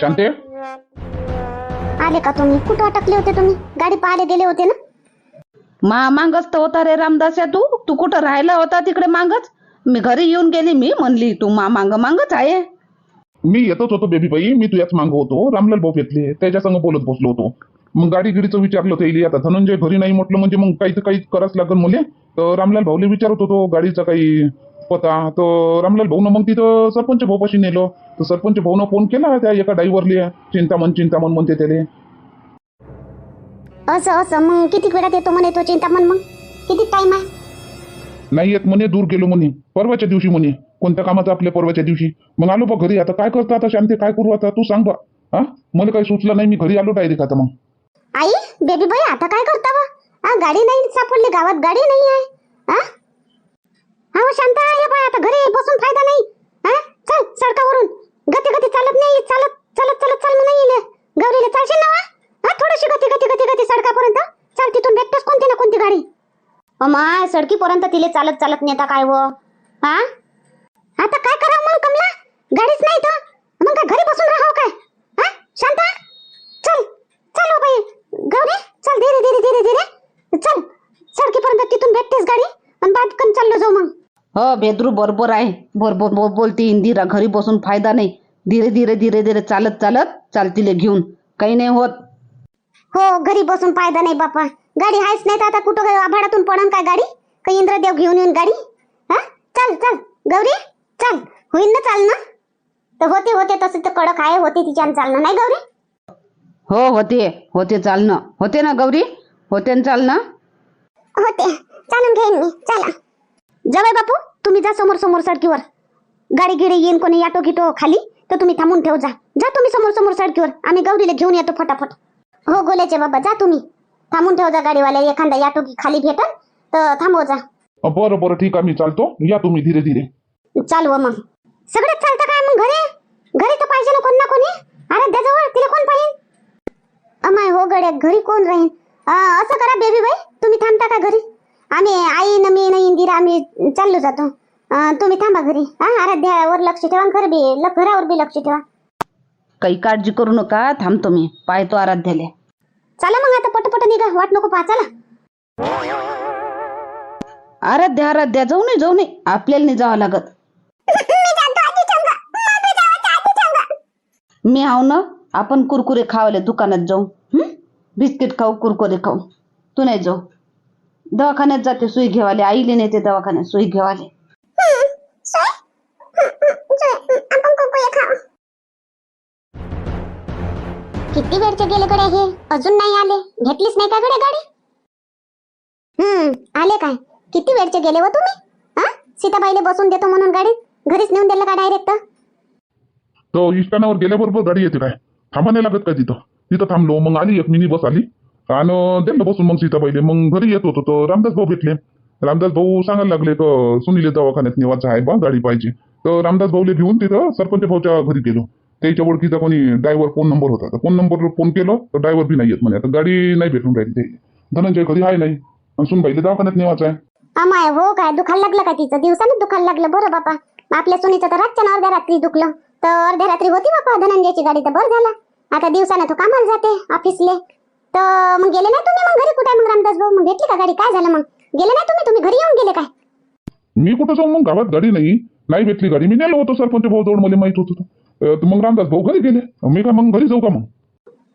शांते? आले का तुम्ही? कुठं अटकले होते तुम्ही? गाडी पाहायला गेले होते ना? मा मागच तर होता रे रामदास तू. तू कुठं राहिला होता तिकडे मागच? मी घरी येऊन गेली मी म्हणली तू मा मांग मागच आहे. मी येतच होतो बेबी बाई मी तुझ्याच मागं होतो. रामलाल भाऊ घेतले त्याच्या संग बोलत बसलो होतो. मग गाडी गिडीचं विचारलं त्याला आता धनंजय घरी नाही म्हटलं म्हणजे मग काही तर काही करावंच लागेल मुले? तर रामलाल भाऊले विचारत होतो गाडीचा काही पता तर रामलाल भाऊनं मग तिथं सरपंच भाऊपाशी नेलो. तर सरपंच भाऊनं फोन केला त्या एका ड्रायव्हरले चिंतामन चिंतामन म्हणते त्याले. असं असं मग किती वेळात येतो म्हणे तो चिंतामण मग? किती टाइम आहे? नाही येत म्हणे दूर गेलो म्हणे. परवाच्या दिवशी म्हणे. कोणत्या कामाचं आपल्या परवाच्या दिवशी? मग आलो बा घरी. आता काय करतो आता शांती? काय करू आता? तू सांग बा. हा? मला काही सुचलं नाही मी घरी आलो डायरेक्ट आता मग. आई बेबी बाई आता काय करता बा? हा गाडी नाही सापडली गावात गाडी नाही आहे. हा? अहो शांत शांता ये बाय आता घरी बसून फायदा नाही. हा? चल सडकावरून. गती गती चालत नाही चालत चालत चालत चाल नाही येईल गौरीला चालशील ना वा? हा थोडीशी गती गती गती गती सडकापर्यंत. चाल तिथून भेटतेस कोणती ना कोणती गाडी. अमा सडकीपर्यंत तिले चालत चालत नेता काय व? हा? आता काय करावं मग कमला? गाडीच नाही तर मग काय घरी बसून राहावं काय? हा? शांता? चल चल हो बाई. गौरी चल धीरे धीरे धीरे धीरे. चल सडकीपर्यंत तिथून भेटतेस गाडी. आणि बाटकन चाललो जाऊ मग. हो बेदरू बरोबर आहे. बरोबर बो- बोलती इंदिरा घरी बसून फायदा नाही. धीरे धीरे धीरे धीरे चालत चालत चालतीले घेऊन. काही नाही होत. हो घरी बसून फायदा नाही बापा. गाडी आहेच नाही तर आता कुठं काय आभाळातून पडन काय गाडी? का इंद्रदेव घेऊन येऊन गाडी? हा? चल चल. गौरी चल. होईन ना चाल ना तर होते होते तसे तर कडक आहे होते तिच्यानं चालणं. नाही गौरी? हो होते होते चालणं. होते ना गौरी? होते ना चालणं? होते. चालून घेईन मी. चला. जवळ बापू. तुम्ही जा समोर समोर सडकीवर. गाडी गिडी येईन कोणी ऑटो गिटो खाली तर तुम्ही थांबून ठेव जा. जा तुम्ही समोर समोर सडकीवर. आम्ही गौरीला घेऊन येतो फटाफट. हो गोल्याचे बाबा जा तुम्ही. थांबून ठेव जा गाडीवाल्या एखादा की खाली भेटल तर थांबव जा. बरं बरं ठीक आहे मी चालतो. या तुम्ही धीरे धीरे. चालव मग. सगळं चालतं काय मग घरी? घरी तर पाहिजे ना कोण ना कोणी? आराध्याजवळ तिला कोण पाहिजे? अमाय हो गड्या घरी कोण राहीन? आ, असं करा बेबी बाई. तुम्ही थांबता का घरी? आम्ही आई न मी न इंदिरा आम्ही चाललो जातो. तुम्ही थांबा घरी. हा आराध्यावर लक्ष ठेवा घरी बी घरावर बी लक्ष ठेवा. काही काळजी करू नका थांबतो मी. पाहतो आराध्याले. चला मग आता पटपट निघा. वाट नको पहा चला. आराध्या आराध्या जाऊ नये जाऊ नये. आपल्याला नाही जावं लागत. मी आहो ना आपण कुरकुरे खावाले दुकानात जाऊ. हं? बिस्किट खाऊ कुरकुरे खाऊ. तू नाही जाऊ. दवाखान्यात जाते सुई घेवाले. आईले नेते दवाखान्यात सुई घेवाले. किती वेळचे गेले कडे हे? अजून नाही आले. घेतलीच नाही का कडे गाडी? हम्म आले काय? किती वेळचे गेले व तुम्ही? हा? सीताबाईले बसून देतो म्हणून गाडी. घरीच नेऊन दिलं का डायरेक्ट तो इष्टानावर गेल्याबरोबर गाडी येते काय? थांबा नाही लागत का तिथं? तिथं थांबलो मग आली एक मिनी बस आली. आणि दिलं बसून मग सीताबाईले. मग घरी येत होतो तो रामदास भाऊ भेटले. रामदास भाऊ सांगायला लागले तर सुनीले दवाखान्यात निवायचं आहे बा गाडी पाहिजे. तर रामदास भाऊले घेऊन तिथं सरपंच भाऊच्या घरी गेलो. त्याच्या ओळखीचा कोणी ड्रायव्हर फोन नंबर होता. तर फोन नंबरवर फोन केलो तर ड्रायव्हर बी नाही येत म्हणे. आता गाडी नाही भेटून राहिली ते. धनंजय घरी आहे नाही. आणि सुनबाईले दवाखान्यात निवायचं आहे. आमाय हो काय दुखायला लागलं का तिचं? दिवसानं दुखायला लागलं. बरं बापा. आपल्या सुनीचं तर रातच्या अर्ध्या रात्री दुखलं. तर अर्ध्या रात्री होती बापा धनंजयची गाडी तर बरं झाला. आता दिवसानं तो कामाला जाते ऑफिसले तर मग गेले नाही तुम्ही मग घरी? कुठे मग रामदास भाऊ? मग भेटली का गाडी? काय झालं मग? गेले नाही तुम्ही? तुम्ही घरी येऊन गेले काय? मी कुठं जाऊ मग? गावात गाडी नाही. नाही भेटली गाडी. मी नेलो होतो सरपंच भाऊ जवळ. मला माहीत होतं मग रामदास भाऊ घरी गेले. मी का मग घरी जाऊ का मग?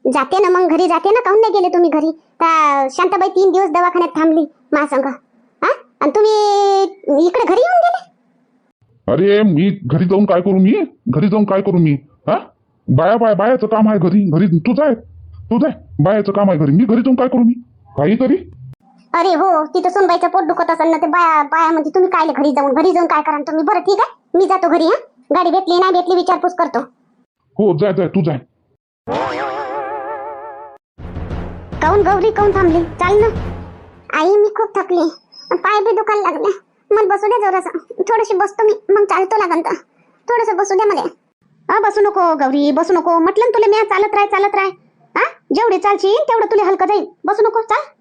जाते ना मग. घरी जाते ना. काहून नाही गेले तुम्ही घरी? का शांताबाई तीन दिवस दवाखान्यात थांबली महासंघ हा? आणि तुम्ही इकडे घरी येऊन गेले? अरे मी घरी जाऊन काय करू मी? घरी जाऊन काय करू मी? हा? बाया बाया बायाचं काम आहे घरी. घरी तू जाय. तू जाय. बायाचं काम आहे घरी. मी घरी जाऊन काय करू मी? काहीतरी? अरे हो तिथं सोनबाईचं पोट दुखत असेल ना ते बाया बाया म्हणजे तुम्ही काय घरी जाऊन? घरी जाऊन काय करा? तुम्ही बरं ठीक आहे? मी जातो घरी हा? गाडी भेटली नाही भेटली विचारपूस करतो. हो जाय जाय तू जाय. काऊन गौरी काऊन थांबली? चाल ना. आई मी खूप थकली. पाय बी दुखायला लागले. मग बसू दे जरासा. थोडीशी बसतो मी मग चालतो लागन तर. थोडस बसू दे मला. हा बसू नको गौरी बसू नको. म्हटलं ना तुला मी चालत राह चालत राह हा जेवढी चालशील तेवढं तुला हलकं जाईल. बसू नको चाल.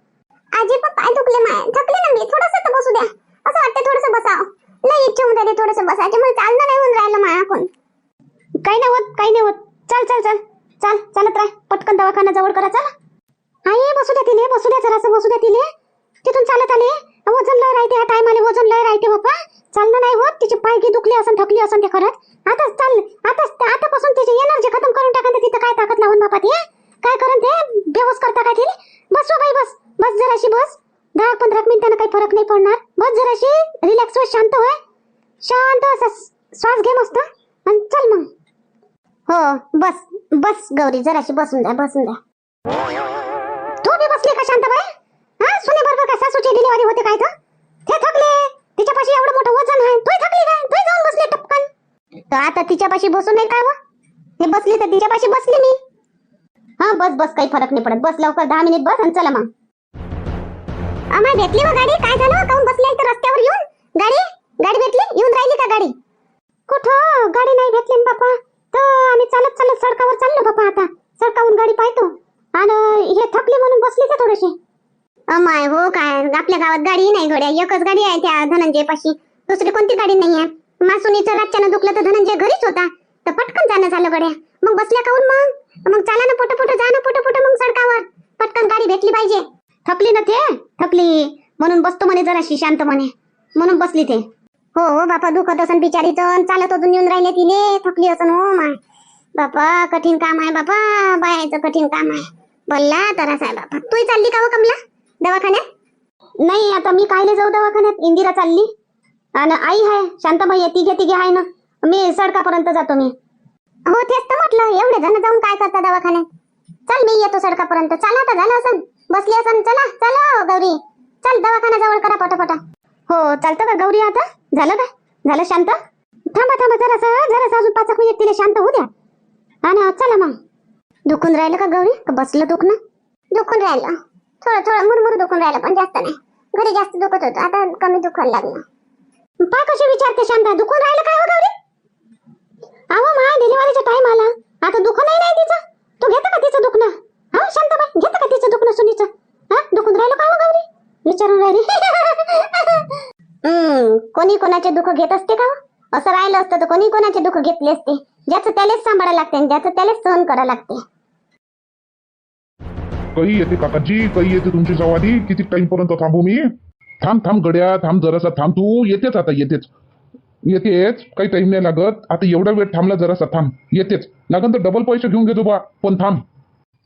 आजी पण पाय दुखले माय. थकले ना मी. थोडस तर बसू द्या. असं वाटतं थोडस बसाव. नाही इच्छा होऊन राहिली थोडस बसायचे मला चालणं नाही होऊन राहिलं माया कोण काही नाही होत काही नाही होत. चल चल चल. चल चालत राह. पटकन दवाखाना जवळ करा चला. आई बसू द्या तिले. बसू द्या जरासं बसू द्या तिले. तिथून चालत आले. वजन लय राहते ह्या टायमाले वजन लय राहते बाप्पा. चालणं नाही होत. तिचे पाय दुखली दुखले असन थकली असन ते खरंच. आता चाल आता आतापासून तिची एनर्जी खतम करून टाका तिथं काय ताकद लावून बापा ते काय करून ते? बेहोस करता काय तिले? बस हो बाई बस. बस जराशी बस. दहा पंधरा मिनिटांना काही फरक नाही पडणार. बस जराशी रिलॅक्स हो शांत होय. शांत असा श्वास घे मस्त. आणि चल मग. हो बस बस गौरी जराशी बसून द्या बसून द्या. तू बी बसली का शांत बाय हा सुने बरोबर का सासूची डिलिव्हरी होते काय तर? ते थकले. तिच्यापाशी एवढं मोठं वजन आहे. तू थकली काय? तू जाऊन बसली टपकन. तर आता तिच्यापाशी बसून नाही काय हे बसली तर तिच्यापाशी बसली मी. हा बस बस काही फरक नाही पडत. बस लवकर दहा मिनिट बस आणि चला मग. आम्हाला भेटली मग गाडी. काय झालं? काऊन बसली तर रस्त्यावर येऊन? गाडी? गाडी भेटली? येऊन राहिली का गाडी? कुठं? गाडी नाही भेटली ना बापा. तर आम्ही चालत चालत सडकावर चाललो बापा आता. सडकावरून गाडी पाहतो. आणि हे थकली म्हणून बसली का थोडीशी? अमाय हो काय? आपल्या गावात गाडी नाही घड्या. एकच गाडी आहे त्या धनंजय पाशी दुसरी कोणती गाडी नाही आहे? मासुनीचं रातच्यानं दुखलं तर धनंजय घरीच होता. तर पटकन जाणं झालं गड्या मग बसल्या काऊन मग? मग चला ना पोट पोट जा ना पोट पोट मग सडकावर. पटकन गाडी भेटली पाहिजे. थकली ना ते? थकली. म्हणून बसतो म्हणे जराशी शांत म्हणे. म्हणून बसली ते. हो हो बापा दुखत असन बिचारी अन चालत अजून येऊन राहिले तिने. थकली असन हो माय. बापा कठीण काम आहे बापा. बायाचं कठीण काम आहे. बोलला तरच आहे बापा. तू चालली का हो कमला? दवाखान्यात? नाही आता मी कायले जाऊ दवाखान्यात? इंदिरा चालली. आणि आई आहे शांताबाई आहे तिघे तिघे आहे ना. मी सडकापर्यंत जातो मी. हो तेच तर म्हटलं. एवढे जण जाऊन काय करता दवाखान्यात? चल मी येतो सडकापर्यंत. चाल आता झालं असं बसली असं चला चला गौरी. चल दवाखाना जवळ करा पटापटा. हो चालतं का गौरी आता? झालं का? झालं शांत? थांबा थांबा जरासं जरा अजून पाच एक मिनिट तिला शांत होऊ द्या. आणि चला मग. दुखून राहिलं का गौरी? का बसलं दुखणं? दुखून राहिलं. थोडं थोडं मुरमुर दुखून राहिलं पण जास्त नाही. घरी जास्त दुखत होतं आता कमी दुखायला लागलं. पाय कशी विचारते शांता दुखून राहिलं काय हो गौरी? अहो माय डिलिव्हरीचा टाइम आला. आता दुखणं नाही तिचं. तू घेतं का तिचं दुखणं? हा शांताबाई घेतं का तिचं दुखणं सुनीचं? हा दुखून राहिलं का हो गौरी विचारून राहिली. कोणी कोणाचे दुःख घेत असते का हो? असं राहिलं असतं तर कोणी कोणाचे दुःख घेतले असते? ज्याचं त्यालाच सांभाळायला लागते आणि ज्याचं त्यालाच सहन करायला लागते. कही येते काकाजी कही येते तुमची सवारी किती टाइम पर्यंत थांबू मी? थांब थांब गड्या थांब जरासा थांब तू. येतेच आता येतेच. येतेच काही टाइम नाही लागत. आता एवढा वेळ थांबला जरासा थांब. येतेच. लागन तर डबल पैसे घेऊन घेतो बा पण थांब.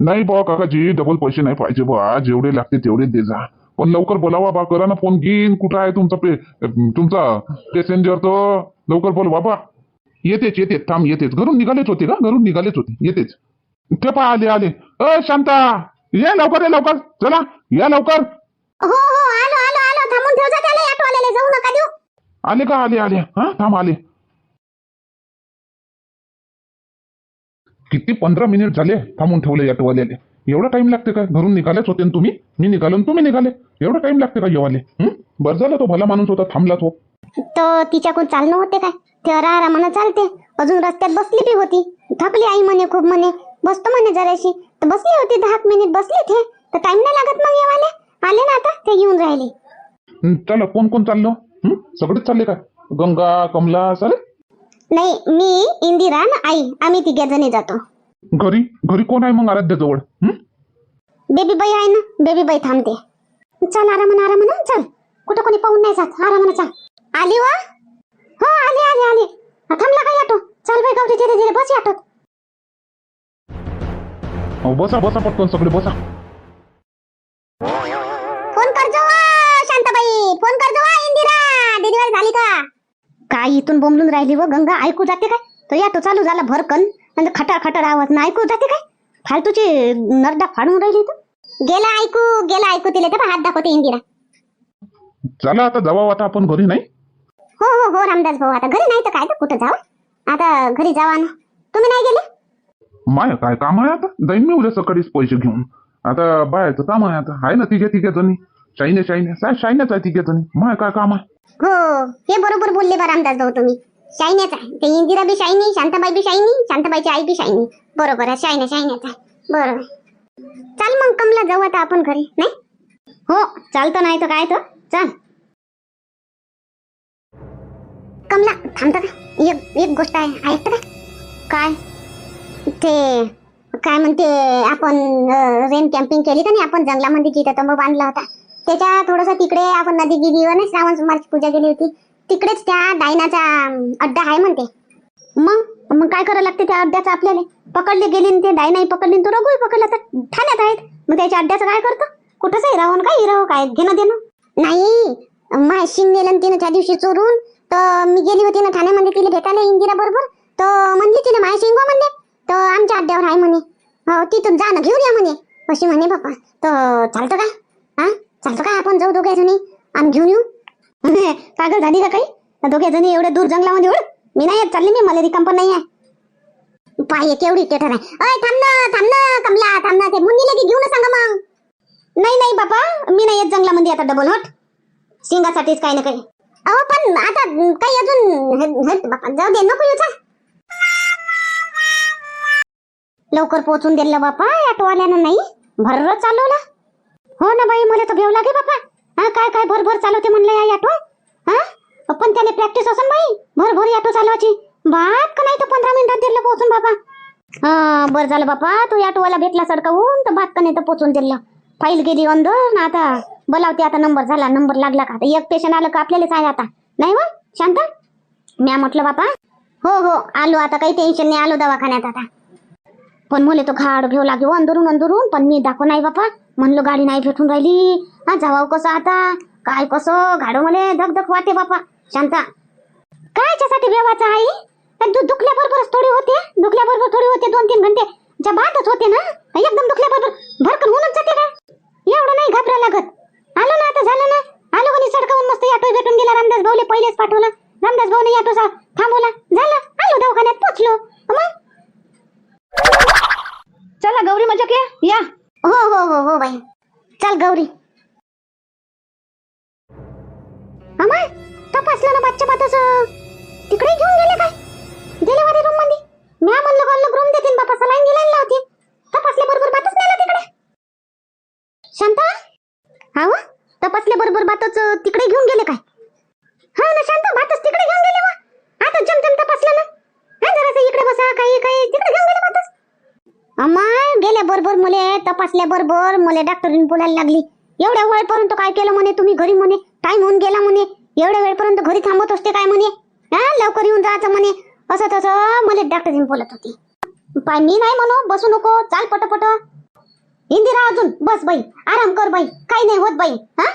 नाही बा काकाजी डबल पैसे नाही पाहिजे बा जेवढे लागते तेवढे दे जा. पण लवकर बोलावा बा करा ना फोन घेईन कुठं आहे तुमचा पे तुमचा पॅसेंजर तो? लवकर बोल बाबा येतेच येतेच. थांब येतेच. घरून निघालेच होते का? घरून निघालेच होते. येतेच. ते पहा आले आले. अ शांता! ये लवकर ये लवकर. चला या लवकर. हो हो. आलो आलो आलो. थांबून ठेव जा त्याला. ऑटोवाल्याला जाऊ नका देऊ. आले का? आले आले. हा थांब आले. किती पंधरा मिनिट झाले थांबून ठेवले ऑटोवाल्याले एवढा टाइम लागते का? घरून निघालेच होते तुम्ही? मी निघालो तुम्ही निघाले. एवढा टाइम लागते का येवाले? बरं झालं तो भला माणूस होता थांबला तो. तर तिच्याकडून चालणं होते काय? ते आरामानं चालते. अजून रस्त्यात बसली बी होती. थकली आई म्हणे खूप म्हणे. बसतो म्हणे जराशी. तर बसली होती दहा मिनिट बसली ते तर टाइम नाही लागत मग येवाले. आले ना आता ते येऊन राहिले. चला कोण कोण चाललो? सगळेच चालले का? गंगा कमला सरे? नाही मी इंदिरा आणि आई आम्ही तिघे जणी जातो. घरी? घरी कोण आहे मग आराध्य जवळ बेबी बाई आहे ना? बेबी बाई थांबते. चल आरामानं आरामानं चल. कुठं कोणी पाहून नाही जात. आरामानं चल. आली वा? हो आली आली आली. थांबला काय ऑटो चल बाई गौरी धीरे धीरे बस ऑटोत बसा बसा पटकन सगळे बसा. फोन करजो वा शांताबाई. फोन करजो वा इंदिरा. का काय इथून बोंबलून राहिली व? गंगा ऐकू जाते काय? तो ऑटो चालू झाला भरकन. आणि खटार खटार आवाज ना ऐकू जाते काय? फालतूची नरडा फाडून राहिली तर गेला ऐकू गेला ऐकू तिला. ते हात दाखवते इंदिरा. चला आता जावा आता आपण घरी नाही? हो हो हो रामदास भाऊ आता घरी नाही तर काय तर कुठं जावं आता घरी जावा ना. तुम्ही नाही गेले? माय काय काम आहे आता? जाईन मी उद्या सकाळीच पैसे घेऊन. आता बायाचं काम आहे आता. आहे ना तिघे तिघे जणी. शाईने शाईने. सा शाईनेच आहे तिघे जणी. माय काय काम आहे? हो. हे बरोबर बोलले बा रामदास भाऊ तुम्ही. शायन्याच आहे. ते इंदिरा बी शायनी शांताबाई बी शायनी शांताबाईची आई बी शायनी बरोबर आहे. शायन्या शायन्याच आहे. बरोबर. चल मग कमला जाऊ आता आपण घरी नाही? हो चालतं नाही तर काय तर. चल. कमला थांबता का एक एक गोष्ट आहे. ऐकतं का? काय? ते काय म्हणते आपण रेन कॅम्पिंग केली तर नाही? आपण जंगलामध्ये जिथं तंबू बांधला होता. त्याच्या थोडस तिकडे आपण नदी गिरीवर श्रावण सुमारची पूजा केली होती. तिकडेच त्या डायनाचा अड्डा आहे म्हणते. मग? मग काय करावं लागते त्या अड्ड्याचं आपल्याला? पकडले गेली ते डायनाही पकडली तो रघुही पकडला तर ठाण्यात आहेत. मग त्याच्या अड्ड्याचं काय करतो? कुठंच राहून? काय हिराव काय घेणं देणं? नाही. माय शिंग नेलं तिनं त्या दिवशी चोरून. तर मी गेली होती ना ठाण्यामध्ये तिला भेटायला इंदिरा बरोबर तर म्हणली तिला माय शिंग हो म्हणले. तर आमच्या अड्ड्यावर आहे म्हणे. हो तिथून जा ना घेऊन या म्हणे. अशी म्हणे बाप्पा तर चालतं का? हा? चालतो का आपण जाऊ दोघे जणी? आम घेऊन येऊ? पागल झाली का काही? दोघे जणी एवढ्या दूर जंगलामध्ये एवढं मी नाही येत चालली मी मला रिकाम पण नाही आहे. पाय केवढी टेटर आहे. अय थांब ना थांब ना कमला थांब ना ते मुन्नीला की घेऊन सांगा मग. नाही नाही बापा मी नाही येत जंगलामध्ये आता डबल हट शिंगासाठीच काही ना काही. अहो पण आता काही अजून बापा जाऊ दे नको येऊचा लवकर पोहोचून दिलं बापा ऑटोवाल्यानं नाही. भर चालवला. हो ना बाई मला तर घेऊ लागे बापा. हा काय काय भर भर चालवते म्हणलं या ऑटो हा? पण त्याने प्रॅक्टिस असन बाई भर भर ऑटो चालवायची. बाप का नाही तर पंधरा मिनिटात दिलं पोहोचून बापा? हा बरं झालं बापा तू ऑटोवाला भेटला सडकावून तर भात का नाही तर पोहोचून दिलं. फाईल गेली अंदर ना आता बोलावते आता नंबर झाला नंबर लागला का? आता एक पेशंट आलं का आपल्याला आहे आता. नाही वा शांत? म्या म्हटलं बापा हो हो आलो आता काही टेन्शन नाही आलो दवाखान्यात आता. पण मुले तो घाड घेऊ लागेल हो, अंदरून अंदरून पण मी दाखव नाही बापा. म्हणलो गाडी नाही भेटून राहिली. हा जावाव कसं आता? काय कसं? गाडो मले धकधक वाटे बापा. शांता. कायच्यासाठी व्यवाचा आई त्या दु दुखल्याबरोबरच थोडी होते. दुखल्याबरोबर थोडी होते दोन तीन घंटे. ज्या बातच होते ना एकदम दुखल्याबरोबर. भरकन होऊनच जाते का एवढं नाही घाबरा लागत. आलो ना आता झालं ना. आलो कोणी सडकावून मस्त ऑटो भेटून गेला. रामदास भाऊले पहिलेच पाठवला. रामदास भाऊने ऑटो थांबवला. झालं. आलो दवाखान्यात पोचलो. मग? चला गौरी मजा या. हो हो हो हो बाई. चल गौरी. अमा तपासलं ना बच्चा बातच तिकडे घेऊन गेले काय? डिलिव्हरी रूममध्ये म्या म्हणलं गल्लं रूम देतील बापा सलाईन गिलाईन होती तपासल्या बरोबर बातच नेला तिकडे. शांता? हा तपासल्या बरोबर बातच तिकडे घेऊन गेले काय हा ना शांता बातच तिकडे घेऊन गेले वा आता जमजम तपासलं ना हा जरासं इकडे बसा काही काही तिकडे घेऊन गेले बातच अमाय गेल्या बरोबर तपासल्याबरोबर मला डॉक्टरीन बोलायला लागली. एवढ्या वेळपर्यंत काय केलं म्हणे तुम्ही घरी म्हणे? टाइम होऊन गेला म्हणे. एवढ्या वेळपर्यंत घरी थांबत असते काय म्हणे? हा लवकर येऊन जायचं म्हणे. असं तसं मला डॉक्टरीन बोलत होती. पाय मी नाही म्हणू बसू नको. चाल पटपट. इंदिरा अजून बस बाई. आराम कर बाई. काही नाही होत बाई. हा?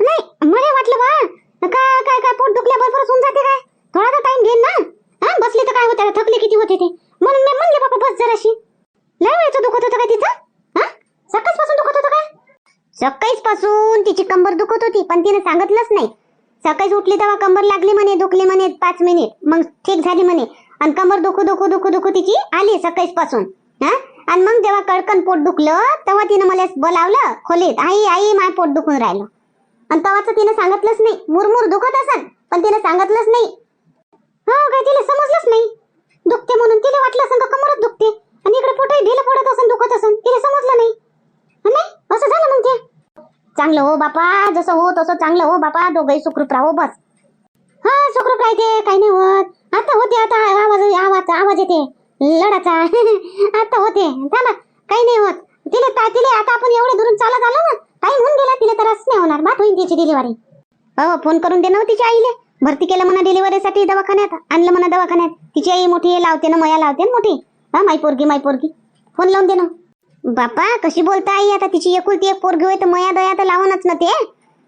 नाही मला वाटलं बा काय काय काय पोट दुखल्याबरोबर होऊन जाते काय? थोडा तर टाइम घेईन ना. हा बसली तर काय होते? थकले किती होते ते? म्हणून मी म्हणले बाबा बस जराशी. लय वेळचं दुखत होतं काय तिचं? हा पासून दुखत होतं काय? सकाळीच पासून तिची कंबर दुखत होती पण तिने सांगितलंच नाही. सकाळीच उठली तेव्हा कंबर लागली म्हणे दुखली म्हणे पाच मिनिट. मग ठीक झाली म्हणे. आणि कंबर दुखू दुखू दुखू दुखू तिची आली सकाळीच पासून हा? आणि मग जेव्हा कडकन पोट दुखलं तेव्हा तिनं मला बोलावलं खोलीत आई आई माय पोट दुखून राहिलं. आणि तेव्हाच तिने सांगितलंच नाही. मुरमुर दुखत असेल पण तिने सांगितलंच नाही. हो काय तिला समजलंच नाही. दुखते म्हणून तिला वाटलं असं का कमरच दुखते आणि इकडे पोटही ढिलं पडत असन दुखत असन तिला समजलं नाही हं नाही असं झालं मग ते चांगलं हो बापा जसं हो तसं चांगलं हो बापा दोघही सुखरूप राहो बस. हा सुखरूप राहते काही नाही होत. आता होते आता आवाज आवाज आवाज येते. लढाचा. आता होते. थांबा काही नाही होत. तिले ता- तिले आता आपण एवढे दुरून चालत आलो ना काही होऊन गेला तिला तर नाही होणार. बात होईल तिची डिलिव्हरी हो फोन करून दे ना हो तिच्या आईले. भरती केलं म्हणा डिलिव्हरीसाठी दवाखान्यात आणलं म्हणा दवाखान्यात. तिची आई मोठी लावते ना मया लावते ना मोठी. हा माई पोरगी माई पोरगी. फोन लावून दे ना. बापा कशी बोलता आई? आता तिची एकुलती एक पोरगी होय तर मया दया तर लावणच ना ते.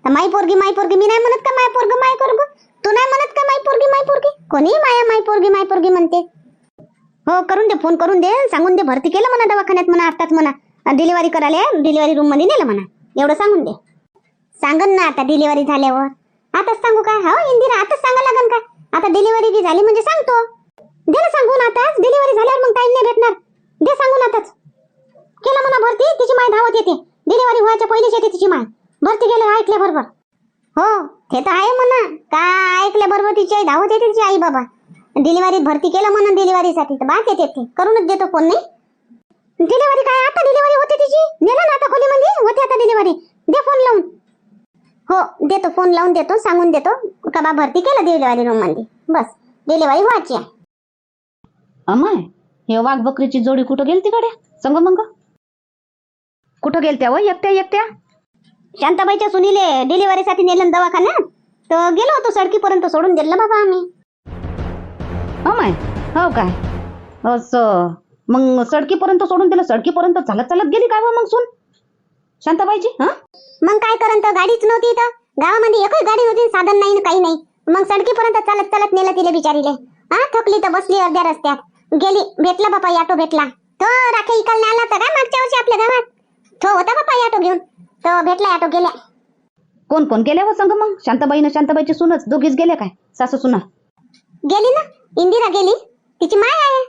तर माई पोरगी माई पोरगी मी नाही म्हणत का माय पोरग माय पोरग? तू नाही म्हणत का माय पोरगी माय पोरगी? कोणी माया माय पोरगी माय पोरगी म्हणते. हो करून दे फोन करून दे. सांगून दे भरती केलं म्हणा दवाखान्यात म्हणा आताच म्हणा. डिलिव्हरी करायला डिलिव्हरी रूममध्ये नेलं म्हणा. एवढं सांगून दे. सांगन ना आता डिलिव्हरी झाल्यावर. आताच सांगू का हो इंदिरा आताच सांगा लागन का? आता डिलिव्हरी बी झाली म्हणजे सांगतो. दे सांगून आताच. डिलिव्हरी झाल्यावर मग टाइम नाही भेटणार. दे सांगून आताच. केलं म्हणा भरती? तिची माय धावत येते. डिलिव्हरी व्हायच्या पहिलीच येते तिची माय. भरती केलं ऐकल्या बरोबर? हो ते तर आहे म्हणा. का ऐकल्या बरोबर तिची आई? धावत येते तिची आई बाबा. डिलिव्हरी भरती केलं म्हणा डिलिव्हरीसाठी. तर बात येते ते. करूनच देतो फोन नाही? डिलिव्हरी काय? आता डिलिव्हरी होते तिची? नेलं ना आता खोलीमध्ये? होते आता डिलिव्हरी. दे फोन लावून. हो देतो. फोन लावून देतो. सांगून देतो. का बा भरती केलं डिलिव्हरी रूममध्ये बस. डिलिव्हरी व्हायची आहे. अमाय हे वाघ बकरीची जोडी कुठं गेली तिकडे? संग मंग कुठं गेलत्या व? एकट्या एकट्या? शांताबाईच्या सुनीले डिलिव्हरीसाठी नेलं दवाखान्यात. तर गेलो होतो सडकीपर्यंत सोडून दिलं बाबा आम्ही. हो माय हो काय? असं. मग सडकीपर्यंत सोडून दिलं सडकीपर्यंत चालत चालत गेली काय मग सून? शांताबाईची हा? मग काय करंत? गाडीच नव्हती इथं. गावामध्ये एकच गाडी नव्हती साधन नाही न काही नाही. मग सडकीपर्यंत चालत चालत नेलं तिले बिचारीले. हा थकली तर बसली अर्ध्या रस्त्यात. गेली भेटला बापा ऑटो भेटला. तो राखे इकालने आला होता काय मागच्या वर्षी आपल्या गावात? तो होता बापा ऑटो घेऊन. तो भेटला ऑटो गेल्या. कोण कोण गेले व संग मग? शांताबाईनं शांताबाईची सूनच दोघीच गेले काय? सासू सुना? गेली ना? इंदिरा गेली? तिची माय आहे.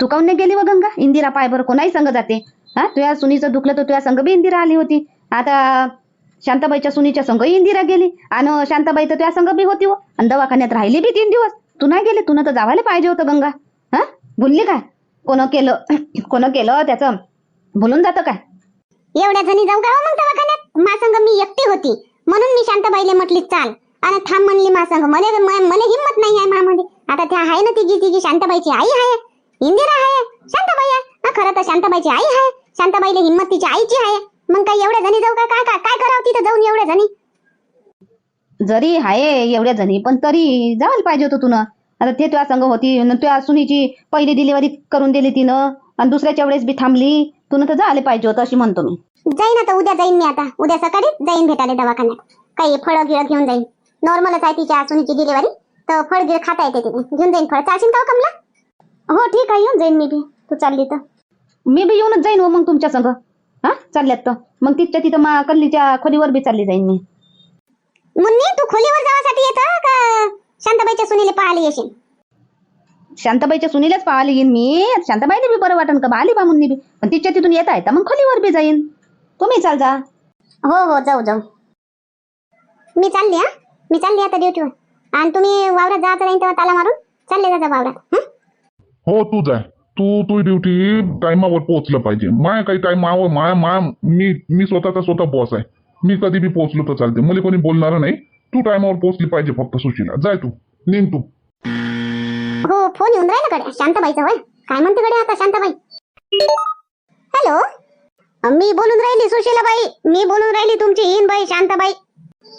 तू काऊन नाही गेली व गंगा? इंदिरा पाय बरं कोणाही संग जाते. हा तुझ्या सुनीचं दुखलं तर तुझ्या संग बी इंदिरा आली होती. आता शांताबाईच्या सुनीच्या संग इंदिरा गेली आणि शांताबाई तर तुझ्या संग बी होती व. आणि दवाखान्यात राहिली बी तीन दिवस. तू नाही गेली? तुला तर जावायला पाहिजे होतं गंगा. हा? भुलली काय? कोण केलं? कोण केलं? त्याचं भुलून जातं काय? एवढ्या जणी जाऊ का मग दवाखान्यात? मासंग मी एकटी होती. म्हणून मी शांताबाईले म्हटली चाल. आणि थांब म्हणली मासंग मला मला हिंमत नाही आहे मामध्ये आता त्या आहे ना तिघी तिघी शांताबाईची आई आहे. इंदिरा आहे. शांताबाई आहे. खरं तर शांताबाईची आई आहे. शांताबाईला हिंमत तिच्या आईची आहे. मग काय एवढ्या जणी जाऊ का काय काय काय करावं तिथं जाऊन एवढ्या जणी? जरी आहे एवढ्या जणी पण तरी जायला पाहिजे होतं तुनं. आता ते तुझ्या संघ होती तुझ्या सुनीची पहिली डिलिव्हरी करून दिली तिनं. आणि दुसऱ्याच्या वेळेस बी थांबली तुनं तर जायला पाहिजे होतं अशी म्हणतो मी. जाईन आता उद्या जाईन मी आता. उद्या सकाळी जाईन भेटायला दवाखान्यात. काही फळं गिळं घेऊन जाईन. नॉर्मलच आहे तिच्या सुनीची डिलिव्हरी तर फळ गिळ खाता येते तिथे घेऊन जाईन फळ. चालशील का हो कमला? हो ठीक आहे. येऊन जाईन मी बी. तू चालली तर. मी बी येऊनच जाईन हो मग तुमच्या संग. हा? चालल्यात तर. मग तिथच्या तिथं मा कल्लीच्या खोलीवर बी चालली जाईन मी. मुन्नी तू खोलीवर जावासाठी येतं का शांताबाईच्या सुनीले पाहायला येशील? शांताबाईच्या सुनीलाच पाहायला येईन मी. शांताबाईला बी बरं वाटन का? बा आली बा. पण तिच्या तिथून येता येता मग खोलीवर बी जाईन. तुम्ही चाल जा. हो हो जाऊ जाऊ. मी चालली हा? मी चालली आता ड्युटीवर आणि तुम्ही वावरात जायचं राहील तेव्हा ताला मारून चालले जाता वावरात हं? हो तू जाय. तू तुझी ड्युटी टायमावर पोहोचलं पाहिजे. माय काही टायमावर माय माय मी मी स्वतःचा स्वतः बॉस आहे. मी कधी बी पोहोचलो तर चालते. मला कोणी बोलणार नाही. तू टायमावर पोहोचली पाहिजे फक्त सुशीला. जाय तू. निघ तू. हो, हो फोन येऊन राहिला कडे शांताबाईचा होय काय म्हणते कडे आता शांताबाई? हॅलो मी बोलून राहिली सुशीलाबाई. मी बोलून राहिली तुमची इन बाई शांताबाई.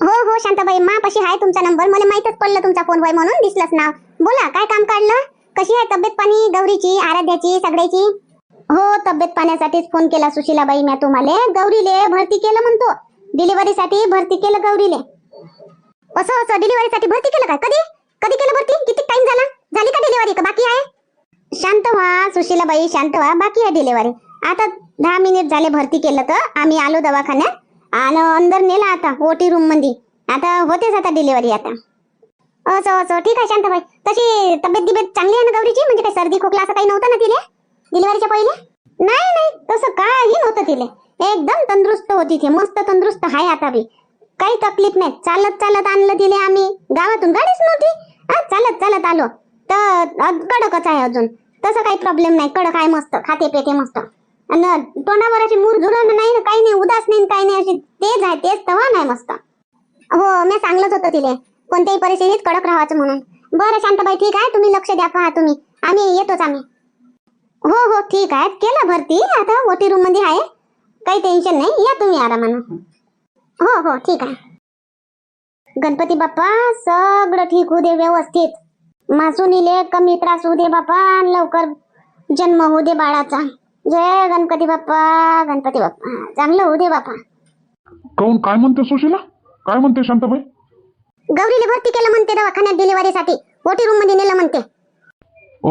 हो हो शांताबाई मापाशी आहे तुमचा नंबर. मला माहितच पडलं तुमचा फोन होय म्हणून दिसलंच नाव. बोला काय काम काढलं? कशी आहे तब्येत पाणी गौरीची आराध्याची सगळ्याची? हो तब्येत पाण्यासाठीच फोन केला सुशीलाबाई मी तुम्हाला. गौरीले भरती केलं म्हणतो. डिलिव्हरीसाठी भरती केलं गौरीले. असं असं डिलिव्हरीसाठी भरती केलं काय? कधी? कधी केलं भरती? किती टाइम झाला? झाली का डिलिव्हरी का बाकी आहे? शांत व्हा सुशीलाबाई शांत व्हा. बाकी आहे डिलिव्हरी आता दहा मिनिट झाले भरती केलं तर आम्ही आलो दवाखान्यात. आणि अंदर नेला आता ओटी रूममध्ये आता होतेच आता डिलिव्हरी आता. असं असं. ठीक आहे शांताबाई. तशी तब्येत गिबेत चांगली आहे ना गौरीची? म्हणजे काही सर्दी खोकला असं काही नव्हतं ना तिले? डिलिव्हरीच्या पहिले? नाही नाही. तसं काही नव्हतं तिले. एकदम तंदुरुस्त होती ती. मस्त तंदुरुस्त आहे आता बी. काही तकलीफ नाही. चालत चालत आणलं तिले आम्ही. गावातून गाडीच नव्हती. चालत चालत आलो. तर कडकच आहे अजून. तसं काही प्रॉब्लेम नाही. कडक आहे मस्त. खाते पेते मस्त. आणि तोंडावर अशी मूर झुरण नाही काही नाही उदास नाही काही नाही अशी तेच आहे तेच तवा नाही मस्त. हो मी सांगलंच होतं तिले. कोणत्याही परिस्थितीत कडक राहायचं म्हणून. बरं शांताबाई ठीक आहे. तुम्ही लक्ष द्या पहा तुम्ही. आम्ही येतोच आम्ही. हो हो ठीक आहे. केलं भरती. आता ओटी रूममध्ये आहे. काही टेन्शन नाही. या तुम्ही आरामानं. हो हो ठीक आहे. गणपती बाप्पा सगळं ठीक. होऊ दे व्यवस्थित. मासुनीले कमी त्रास होऊ दे बाप्पा आणि लवकर जन्म होऊ दे बाळाचा. जय गणपती बाप्पा गणपती बाप्पा. चांगलं होऊ दे बाप्पा काऊन? काय म्हणते सुशीला? काय म्हणते शांताबाई? गौरीले भरती केलं म्हणते दवाखान्यात डिलिव्हरीसाठी. ओटी रूममध्ये नेलं म्हणते.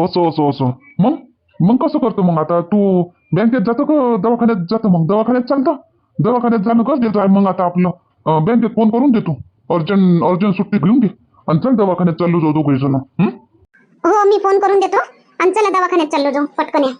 असं असं असं. मग? मग कसं करतो मग आता? तू बँकेत जातो का दवाखान्यात जातो मग? दवाखान्यात चालतं? दवाखान्यात जाणं गरजेचं आहे मग आता आपलं. अं, बँकेत फोन करून देतो. अर्जंट अर्जंट सुट्टी घेऊन घे. आणि चल दवाखान्यात चाललो जाऊ दोघे जण हो? मी फोन करून देतो. आणि चला दवाखान्यात चाललो जाऊ पटकन या.